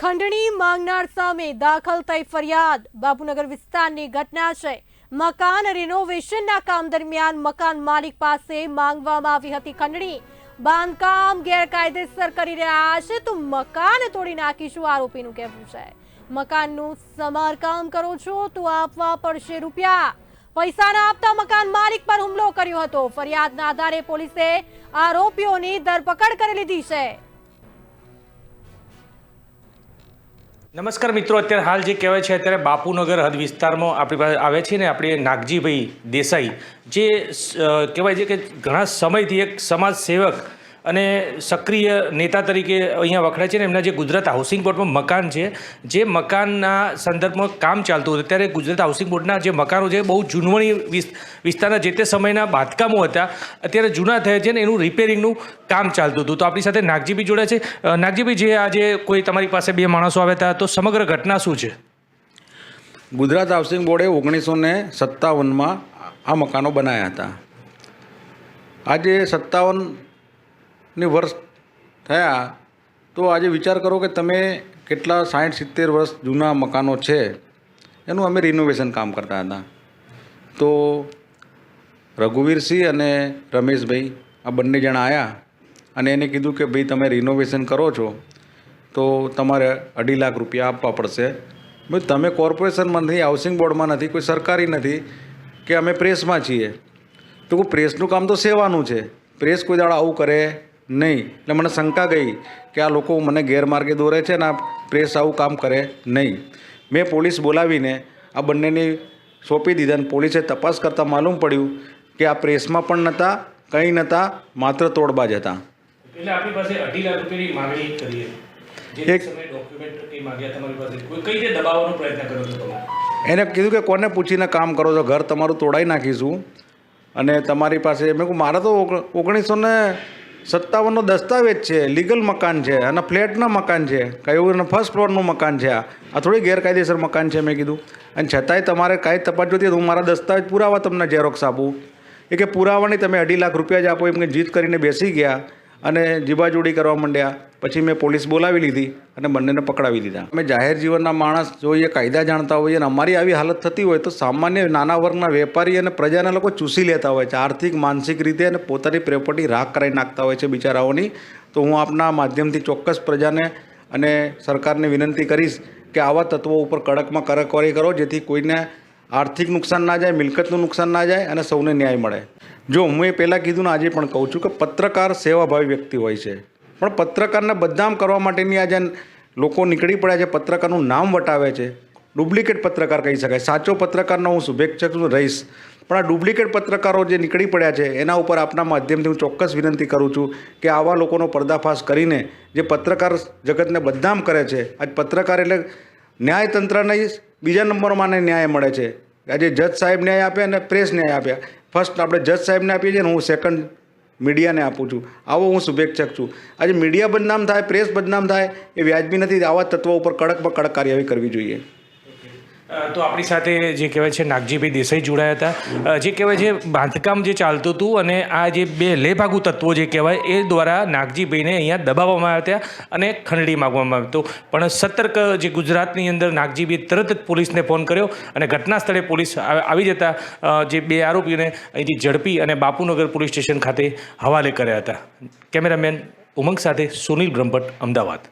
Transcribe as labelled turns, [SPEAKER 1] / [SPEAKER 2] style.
[SPEAKER 1] ખંડણી માંગનાર સામે દાખલ થઈ ફરિયાદ. બાપુનગર વિસ્તારની ઘટના છે. મકાન રિનોવેશનના કામ દરમિયાન મકાન માલિક પાસે માંગવામાં આવી હતી ખંડણી. બાંધકામ ગેરકાયદેસર કરી રહ્યા છે તો મકાન તોડી નાખીશું આરોપીનું કહેવું છે. મકાનનું સમારકામ કરો છો તો આપવા પડશે રૂપિયા. પૈસા ના આપતા મકાન માલિક પર હુમલો કર્યો હતો. ફરિયાદના આધારે પોલીસે આરોપીઓની ધરપકડ કરી લીધી છે.
[SPEAKER 2] નમસ્કાર મિત્રો, અત્યારે હાલ જે કહેવાય છે, અત્યારે બાપુનગર હદ વિસ્તારમાં આપણી પાસે આવે છે ને આપણે નાગજીભાઈ દેસાઈ, જે કહેવાય છે કે ઘણા સમયથી એક સમાજ સેવક અને સક્રિય નેતા તરીકે અહીંયા વખણાય છે ને એમના જે ગુજરાત હાઉસિંગ બોર્ડમાં મકાન છે, જે મકાનના સંદર્ભમાં કામ ચાલતું હતું. ત્યારે ગુજરાત હાઉસિંગ બોર્ડના જે મકાનો છે બહુ જૂનવણી વિસ્તારના જે તે સમયના બાંધકામો હતા, અત્યારે જૂના થયા છે ને એનું રિપેરિંગનું કામ ચાલતું હતું. તો આપણી સાથે નાગજીભાઈ જોડે છે. નાગજીભાઈ જે આજે કોઈ તમારી પાસે બે માણસો આવ્યા હતા, તો સમગ્ર ઘટના શું છે?
[SPEAKER 3] ગુજરાત હાઉસિંગ બોર્ડે ઓગણીસો ને સત્તાવનમાં આ મકાનો બનાવ્યા હતા. આજે સત્તાવનની વર્ષ થયા, તો આજે વિચાર કરો કે તમે કેટલા સાઠ, સિત્તેર વર્ષ જૂના મકાનો છે, એનું અમે રિનોવેશન કામ કરતા હતા. તો રઘુવીરસિંહ અને રમેશભાઈ આ બંને જણા આવ્યા અને એને કીધું કે ભાઈ, તમે રિનોવેશન કરો છો, તો તમારે અઢી લાખ રૂપિયા આપવા પડશે. ભાઈ તમે કોર્પોરેશનમાં નથી, હાઉસિંગ બોર્ડમાં નથી, કોઈ સરકારી નથી, કે અમે પ્રેસમાં છીએ? તો પ્રેસનું કામ તો સેવાનું છે. પ્રેસ કોઈ દાડા આવું કરે નહીં. એટલે મને શંકા ગઈ કે આ લોકો મને ગેરમાર્ગે દોરે છે ને આ પ્રેસ આવું કામ કરે નહીં. મેં પોલીસ બોલાવીને આ બંનેની સોંપી દીધા અને પોલીસે તપાસ કરતાં માલુમ પડ્યું કે આ પ્રેસમાં પણ નહોતા કંઈ નહોતા માત્ર તોડબાજ હતા.
[SPEAKER 2] એટલે આપણી પાસે અઢી લાખ રૂપિયાની માગણી કરીએ.
[SPEAKER 3] એક- એને કીધું કે કોને પૂછીને કામ કરો છો? ઘર તમારું તોડાઈ નાખીશું. અને તમારી પાસે મેં મારા તો ઓગ- ઓગણીસો ને સત્તાવનનો દસ્તાવેજ છે લીગલ મકાન છે અને ફ્લેટના મકાન છે. કયું ફર્સ્ટ ફ્લોરનું મકાન છે આ. થોડી ગેરકાયદેસર મકાન છે મેં કીધું. અને છતાંય તમારે કાંઈ તપાસ જોતી હું મારા દસ્તાવેજ પુરાવા તમને ઝેરોક્ષ આપું. એ કે પુરાવાની તમે અઢી લાખ રૂપિયા જ આપો એમ કે જીત કરીને બેસી ગયા અને જીબાજોડી કરવા માંડ્યા. પછી મેં પોલીસ બોલાવી લીધી અને બંનેને પકડાવી દીધા. અમે જાહેર જીવનના માણસ જોઈએ કાયદા જાણતા હોઈએ અને અમારી આવી હાલત થતી હોય, તો સામાન્ય નાના વર્ગના વેપારી અને પ્રજાના લોકો ચૂસી લેતા હોય છે. આર્થિક, માનસિક રીતે અને પોતાની પ્રોપર્ટી રાખ કરાવી નાખતા હોય છે બિચારાઓની. તો હું આપના માધ્યમથી ચોક્કસ પ્રજાને અને સરકારને વિનંતી કરીશ કે આવા તત્વો ઉપર કડકમાં કડકવારી કરો, જેથી કોઈને આર્થિક નુકસાન ના જાય, મિલકતનું નુકસાન ના જાય અને સૌને ન્યાય મળે. જો હું એ પહેલાં કીધું ને આજે પણ કહું છું કે પત્રકાર સેવાભાવી વ્યક્તિ હોય છે. પણ પત્રકારને બદનામ કરવા માટેની આજે લોકો નીકળી પડ્યા છે, પત્રકારનું નામ વટાવે છે. ડુપ્લિકેટ પત્રકાર કહી શકાય. સાચો પત્રકારનો હું શુભેચ્છક રહીશ. પણ આ ડુપ્લિકેટ પત્રકારો જે નીકળી પડ્યા છે, એના ઉપર આપના માધ્યમથી હું ચોક્કસ વિનંતી કરું છું કે આવા લોકોનો પર્દાફાશ કરીને જે પત્રકાર જગતને બદનામ કરે છે, આજ પત્રકાર એટલે ન્યાયતંત્રને બીજા નંબરમાં ન્યાય મળે છે. આજે જજ સાહેબ ન્યાય આપે અને પ્રેસ ન્યાય આપ્યા. ફર્સ્ટ આપણે જજ સાહેબને આપીએ છીએ ને હું સેકન્ડ મીડિયાને આપું છું. આવો હું શુભેચ્છક છું. આજે મીડિયા બદનામ થાય, પ્રેસ બદનામ થાય એ વ્યાજબી નથી. આવા તત્વો ઉપર કડકમાં કડક કાર્યવાહી કરવી જોઈએ.
[SPEAKER 2] તો આપણી સાથે જે કહેવાય છે નાગજીભાઈ દેસાઈ જોડાયા હતા. જે કહેવાય છે બાંધકામ જે ચાલતું હતું અને આ જે બે લેભાગુ તત્વો જે કહેવાય એ દ્વારા નાગજીભાઈને અહીંયા દબાવવામાં આવ્યા હતા અને ખંડણી માગવામાં આવ્યો હતો પણ સતર્ક જે ગુજરાતની અંદર નાગજીભાઈ તરત જ પોલીસને ફોન કર્યો અને ઘટના સ્થળે પોલીસ આવી જતા જે બે આરોપીઓને અહીંથી ઝડપી અને બાપુનગર પોલીસ સ્ટેશન ખાતે હવાલે કર્યા હતા. કેમેરામેન ઉમંગ સાથે સુનિલ બ્રહ્મભટ્ટ, અમદાવાદ.